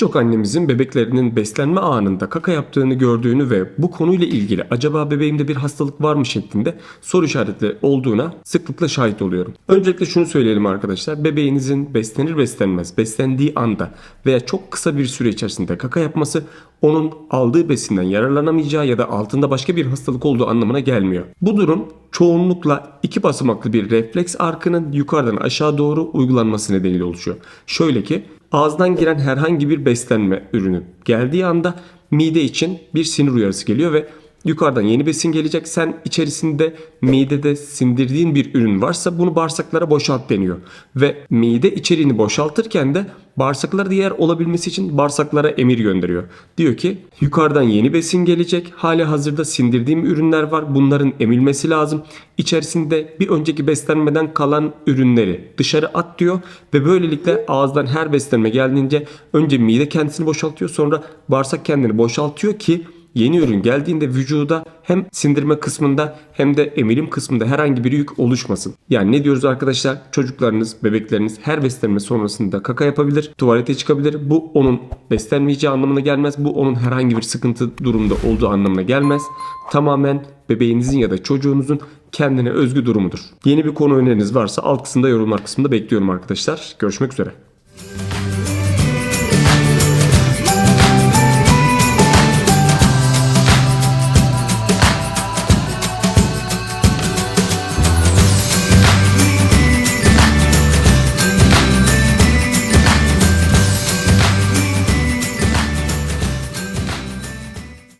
Birçok annemizin bebeklerinin beslenme anında kaka yaptığını gördüğünü ve bu konuyla ilgili acaba bebeğimde bir hastalık var mı şeklinde soru işaretli olduğuna sıklıkla şahit oluyorum. Öncelikle şunu söyleyelim arkadaşlar. Bebeğinizin beslenir beslenmez beslendiği anda veya çok kısa bir süre içerisinde kaka yapması onun aldığı besinden yararlanamayacağı ya da altında başka bir hastalık olduğu anlamına gelmiyor. Bu durum çoğunlukla iki basamaklı bir refleks arkının yukarıdan aşağı doğru uygulanması nedeniyle oluşuyor. Şöyle ki ağızdan giren herhangi bir beslenme ürünü geldiği anda mide için bir sinir uyarısı geliyor ve yukarıdan yeni besin gelecek. Sen içerisinde midede sindirdiğin bir ürün varsa bunu bağırsaklara boşalt deniyor. Ve mide içeriğini boşaltırken de bağırsaklara diğer olabilmesi için bağırsaklara emir gönderiyor. Diyor ki yukarıdan yeni besin gelecek. Hali hazırda sindirdiğim ürünler var. Bunların emilmesi lazım. İçerisinde bir önceki beslenmeden kalan ürünleri dışarı at diyor. Ve böylelikle ağızdan her beslenme geldiğince önce mide kendisini boşaltıyor. Sonra bağırsak kendini boşaltıyor ki yeni ürün geldiğinde vücuda hem sindirme kısmında hem de emilim kısmında herhangi bir yük oluşmasın. Yani ne diyoruz arkadaşlar? Çocuklarınız, bebekleriniz her beslenme sonrasında kaka yapabilir, tuvalete çıkabilir. Bu onun beslenmeyeceği anlamına gelmez. Bu onun herhangi bir sıkıntı durumda olduğu anlamına gelmez. Tamamen bebeğinizin ya da çocuğunuzun kendine özgü durumudur. Yeni bir konu öneriniz varsa alt kısımda yorumlar kısmında bekliyorum arkadaşlar. Görüşmek üzere.